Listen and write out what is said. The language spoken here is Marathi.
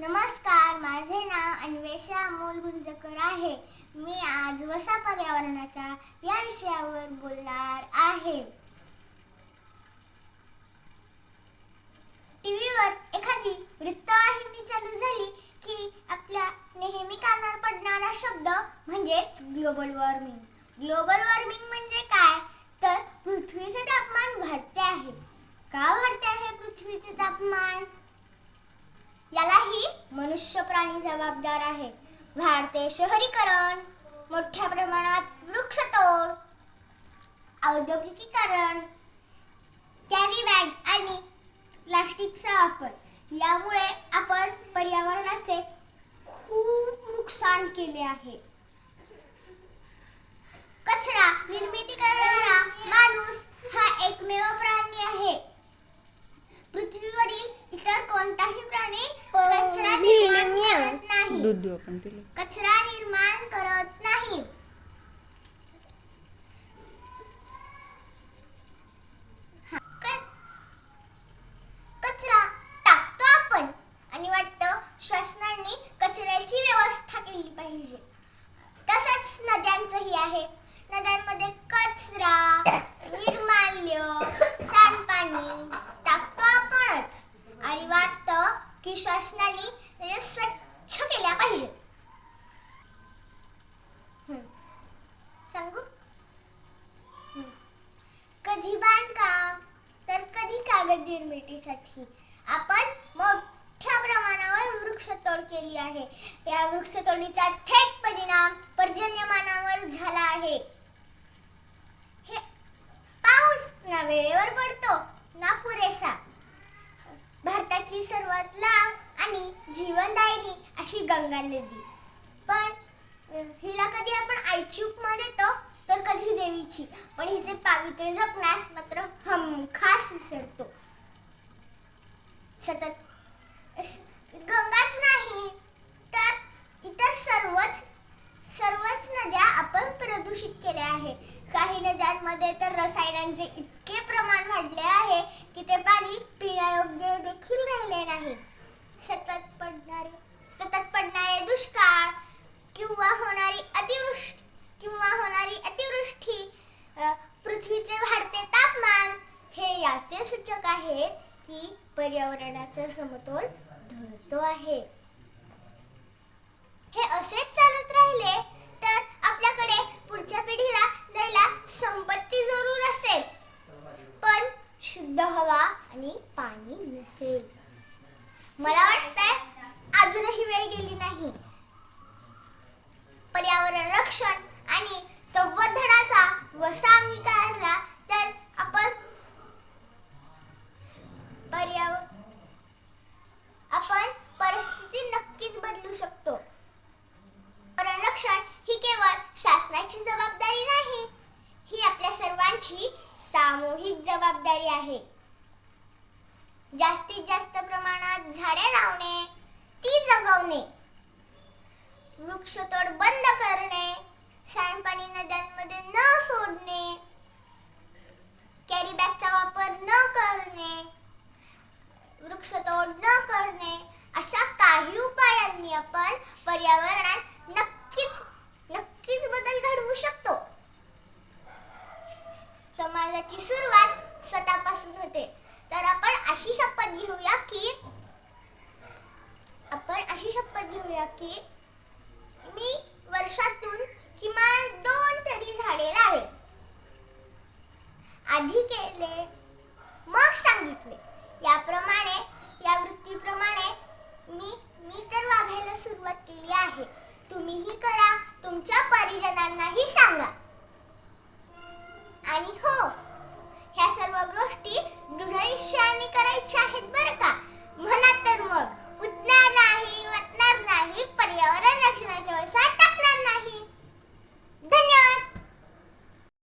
नमस्कार माझे नाव अन्वेषा अमोल गुंजकर आहे. मी आज वसा पर्यावरणाच्या या विषयावर बोलणार आहे. टीव्हीवर एखादी वृत्तवाहिनी चालू झाली की आपल्या नेहमी कानावर पडणारा शब्द म्हणजेच ग्लोबल वॉर्मिंग. ग्लोबल वॉर्मिंग म्हणजे काय? तर पृथ्वीचे तापमान वाढते आहे. का वाढते आहे पृथ्वीचे तापमान? याला मनुष्य प्राणी जबाबदार आहे. वाढते शहरीकरण मोठ्या प्रमाणात वृक्षतोड औद्योगिकीकरण कॅरी बॅग आणि प्लास्टिकचा वापर. यामुळे आपण पर्यावरणाचे खूप नुकसान केले आहे कचरा निर्मिती करणारा माणूस हा एकमेव प्राणी आहे पृथ्वीवरील इतर कोणताही प्राणी कचरा निर्माण करत नाही दूध देऊ आपण तिला. कचरा निर्माण करत नाही. कचरा टाकतो आपण. आणि वाटतं शासनाने कचऱ्याची व्यवस्था केली पाहिजे. तसंच नद्यांचंही आहे. नद्यांमध्ये कचरा निर्माल्य सांडपाणी टाकतो आपणच. आणि वाटतं की शासनाने ते स्वच्छ केल्या पाहिजे हं. सांगू हं. कधी बांधकाम तर कधी कागद निर्मितीसाठी. आपण मोठ्या प्रमाणावर वृक्षतोड केली आहे. या वृक्षतोडीचा थेट परिणाम पर्जन्यमानावर झाला आहे. हे पाऊस ना वेळेवर पडतो ना पुरेसा. भारताची सर्वात लांब आणि जीवनदायिनी अशी गंगा नदी. पण हिला कधी आपण आयचूकमा देतो तर कधी देवीची. पण हिचे पावित्र्य जपण्यास मात्र हमखास विसरतो. सतत गंगाच नाही तर इतर सर्वच सर्वच नद्या आपण प्रदूषित केल्या आहे काही नद्यांमध्ये तर रसायनांचे इतके प्रमाण वाढले आहे की ते पाणी पिण्यायोग्य देखील राहिले नाही सतत पडणारे सतत पडणारे दुष्काळ किंवा होणारी अतिवृष्टी किंवा होणारी अतिवृष्टी अ, पृथ्वीचे वाढते तापमान हे याचे सूचक आहेत की पर्यावरणाचा समतोल ढळतो आहे. हे असेच चालत राहिले तर आपल्याकडे पुढच्या पिढीला द्यायला संपत्ती जरूर असेल. पण शुद्ध हवा आणि पाणी नसेल. मला वाटतंय अजूनही वेळ गेली नाही. केवळ शासनाची जबाबदारी नाही ही आपल्या सर्वांची सामूहिक जबाबदारी आहे. जास्तीत जास्त प्रमाणात झाडे लावणे ती जगवणे वृक्षतोड बंद करणे सांडपाणी नद्यांमध्ये न सोडणे कॅरी बॅगचा वापर न करणे वृक्षतोड न करणे अशा काही उपायांनी आपण पर्यावरणात नक्की सुरुवात स्वतःपासून होते. तर आपण अशी